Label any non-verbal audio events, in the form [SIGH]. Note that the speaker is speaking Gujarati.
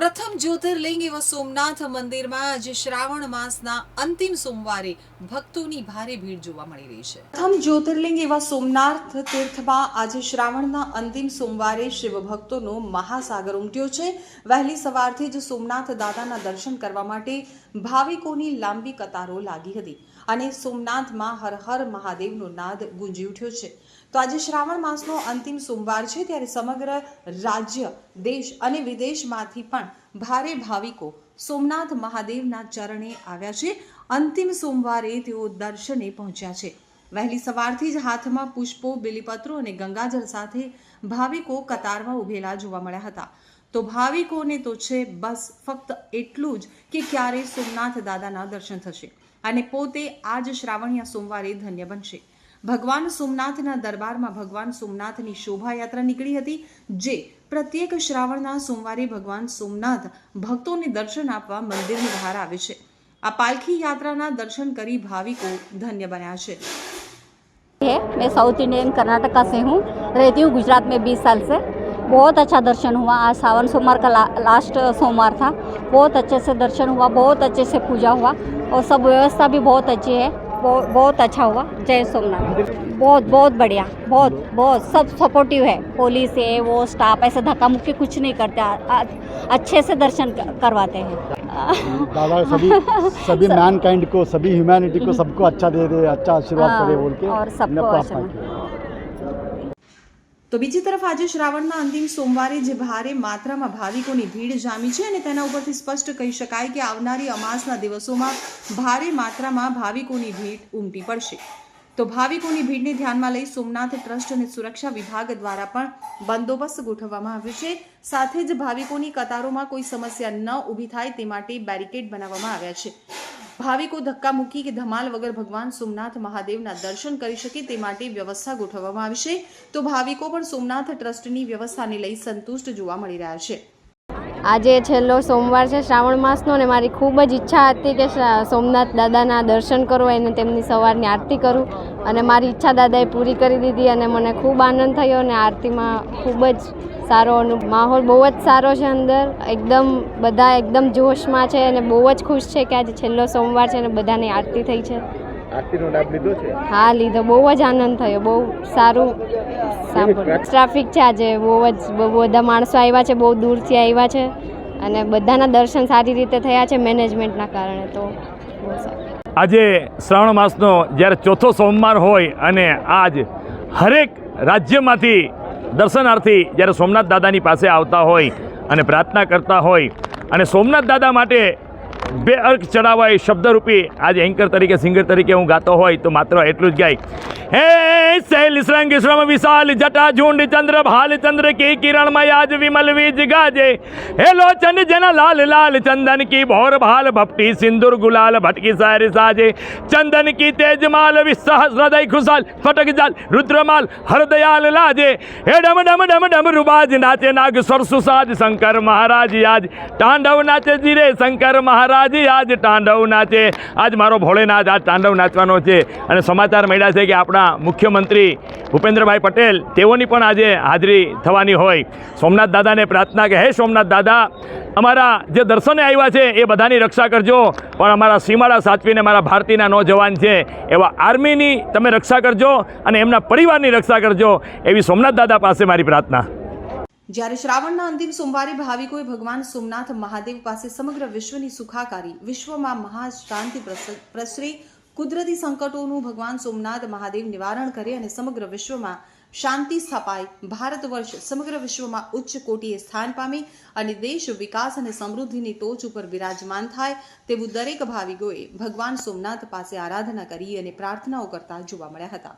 પ્રથમ જ્યોતિર્લિંગ એવા સોમનાથ મંદિરમાં આજે શ્રાવણ માસના અંતિમ સોમવારે ભક્તોની ભારે ભીડ જોવા મળી રહી છે. પ્રથમ જ્યોતિર્લિંગ એવા સોમનાથ તીર્થમાં આજે શ્રાવણના અંતિમ સોમવારે શિવ ભક્તોનો મહાસાગર ઉમટ્યો છે. વહેલી સવારથી જ સોમનાથ દાદાના દર્શન કરવા માટે ભાવિકોની લાંબી કતારો લાગી હતી. અને સોમનાથમાં હર હર મહાદેવનો નાદ ગુંજી ઉઠ્યો છે. તો આજે શ્રાવણ માસનો અંતિમ સોમવાર છે ત્યારે સમગ્ર રાજ્ય, દેશ અને વિદેશમાંથી પણ ભારે ભાવિકો સોમનાથ મહાદેવના ચરણે આવ્યા છે. અંતિમ સોમવારે તેઓ દર્શને પહોંચ્યા છે. વહેલી સવારથી જ હાથમાં પુષ્પો, બિલીપત્રો અને ગંગાજળ સાથે ભાવિકો કતારમાં ઉભેલા જોવા મળ્યા હતા. તો ભાવિકોને તો છે બસ ફક્ત એટલું જ કે ક્યારે સોમનાથ દાદાના દર્શન થશે અને પોતે આજ શ્રાવણીયા સોમવારે ધન્ય બનશે ભગવાન સોમનાથના દરબારમાં ભગવાન સોમનાથની શોભાયાત્રા નીકળી હતી જે પ્રત્યેક શ્રાવણના સોમવારે ભગવાન સોમનાથ ભક્તોને દર્શન આપવા મંદિરની બહાર આવે છે આ પાલખી યાત્રાના દર્શન કરી ભાવિકો ધન્ય બન્યા છે है मैं साउथ इंडियन कर्नाटका से हूँ रहती हूँ गुजरात में 20 साल से बहुत अच्छा दर्शन हुआ। आज सावन सोमवार का ला, लास्ट सोमवार था। बहुत अच्छे से दर्शन हुआ बहुत अच्छे से पूजा हुआ और सब व्यवस्था भी बहुत अच्छी है। बहुत बहुत अच्छा हुआ। जय सोमनाथ। बहुत बहुत बढ़िया। बहुत बहुत सब सपोर्टिव है। पुलिस है वो स्टाफ ऐसे धक्का मुक्की कुछ नहीं करते। अच्छे से दर्शन करवाते हैं। दादा सभी सभी [LAUGHS] मैन काइंड को सभी ह्यूमैनिटी को सबको अच्छा दे दे अच्छा आशीर्वाद हाँ, करे बोल के और सबको તો બીજી તરફ આજે શ્રાવણના અંતિમ સોમવારે જે ભારે માત્રામાં ભાવિકોની ભીડ જામી છે અને તેના ઉપરથી સ્પષ્ટ કહી શકાય કે આવનારી અમાસના દિવસોમાં ભારે માત્રામાં ભાવિકોની ભીડ ઉમટી પડશે. તો ભાવિકોની ભીડને ધ્યાનમાં લઈ સોમનાથ ટ્રસ્ટ અને સુરક્ષા વિભાગ દ્વારા પણ બંદોબસ્ત ગોઠવવામાં આવ્યો છે. સાથે જ ભાવિકોની કતારોમાં કોઈ સમસ્યા ન ઊભી થાય તે માટે બેરિકેડ બનાવવામાં આવ્યા છે. ભાવિકો ધક્કા મૂકી કે ધમાલ વગર ભગવાન સોમનાથ મહાદેવના દર્શન કરી શકે તે માટે વ્યવસ્થા ગોઠવવામાં આવી છે. તો ભાવિકો પણ સોમનાથ ટ્રસ્ટની વ્યવસ્થાને લઈ સંતુષ્ટ જોવા મળી રહ્યા છે. આજે છેલ્લો સોમવાર છે, શ્રાવણ માસનો ને મારી ખૂબ જ ઈચ્છા હતી કે સોમનાથ દાદાના દર્શન કરું અને તેમની સવારની આરતી કરું. અને મારી ઈચ્છા દાદાએ પૂરી કરી દીધી અને મને ખૂબ આનંદ થયો અને આરતીમાં ખૂબ જ સારો માહોલ બહુ જ સારો છે અંદર. એકદમ બધા એકદમ જોશમાં છે અને બહુ જ ખુશ છે કે આજે છેલ્લો સોમવાર છે અને બધાની આરતી થઈ છે. આરતીનો લાભ લીધો છે? હા લીધો. બહુ જ આનંદ થયો. બહુ સારું સાંભળ્યું. ટ્રાફિક છે આજે. બહુ જ બહુ બધા માણસો આવ્યા છે બહુ દૂરથી આવ્યા છે અને બધાના દર્શન સારી રીતે થયા છે મેનેજમેન્ટના કારણે તો બહુ સારું. આજે શ્રાવણ માસનો જ્યારે ચોથો સોમવાર હોય અને આજ હરેક રાજ્યમાંથી દર્શનાર્થી જ્યારે સોમનાથ દાદાની પાસે આવતા હોય અને પ્રાર્થના કરતા હોય અને સોમનાથ દાદા માટે બે અર્ક એ શબ્દરૂપી આજે એન્કર તરીકે સિંગર તરીકે હું ગાતો હોય તો માત્ર એટલું જ ગાય. હે શૈલ શ્રંગ શ્રમ વિશાલ, જટા ઝુંડ ચંદ્ર, ભાલ ચંદ્ર, કી કિરણમય આજ વિમલ વીજ ગાજે. હે લોચન જન લાલ લાલ, ચંદન કી ભોર ભાલ, ભપટી સિંદુર ગુલાલ, ભટકી સારી સાજે. ચંદન કી તેજમાલ વિસહ હૃદય ખુશાલ, ફટક જાલ, રુદ્રમાલ, હરદયાલ લાજે. હે ડમ ડમ ડમ ડમ રૂબાજ નાચે નાગ, સરસુ સાજ, શંકર મહારાજ આજ તાંડવ નાચે જીરે, શંકર મહારાજ આજ તાંડવ નાચે. આજ મારો ભોળેનાથ આજ તાંડવ નાચવાનો છે. અને સમાચાર મળ્યા છે કે આપણા મુખ્યમંત્રી ભૂપેન્દ્રભાઈ પટેલ, તેઓની પણ આજે હાજરી થવાની હોય. સોમનાથ દાદાને પ્રાર્થના કે, હે સોમનાથ દાદા, અમારા જે દર્શને આવ્યા છે, એ બધાની રક્ષા કરજો. પણ અમારા સીમાડા સાચવીને મારા ભારતીયના નોજવાન છે. એવા આર્મીની તમે રક્ષા કરજો અને એમના પરિવારની રક્ષા કરજો. એવી સોમનાથ દાદા પાસે મારી પ્રાર્થના. જ્યારે શ્રાવણના અંતિમ સોમવારે ભાવિકોએ ભગવાન સોમનાથ મહાદેવ પાસે સમગ્ર વિશ્વની સુખાકારી, વિશ્વમાં મહાશાંતિ પ્રસ- પ્રસરે, કુદરતી સંકટોનું ભગવાન સોમનાથ મહાદેવ નિવારણ કરે અને સમગ્ર વિશ્વમાં શાંતિ સ્થપાય. ભારત વર્ષ સમગ્ર વિશ્વમાં ઉચ્ચ કોટીએ સ્થાન પામે અને દેશ વિકાસ અને સમૃદ્ધિની ટોચ ઉપર બિરાજમાન થાય તેવું દરેક ભાવિકોએ ભગવાન સોમનાથ પાસે આરાધના કરી અને પ્રાર્થનાઓ કરતા જોવા મળ્યા હતા.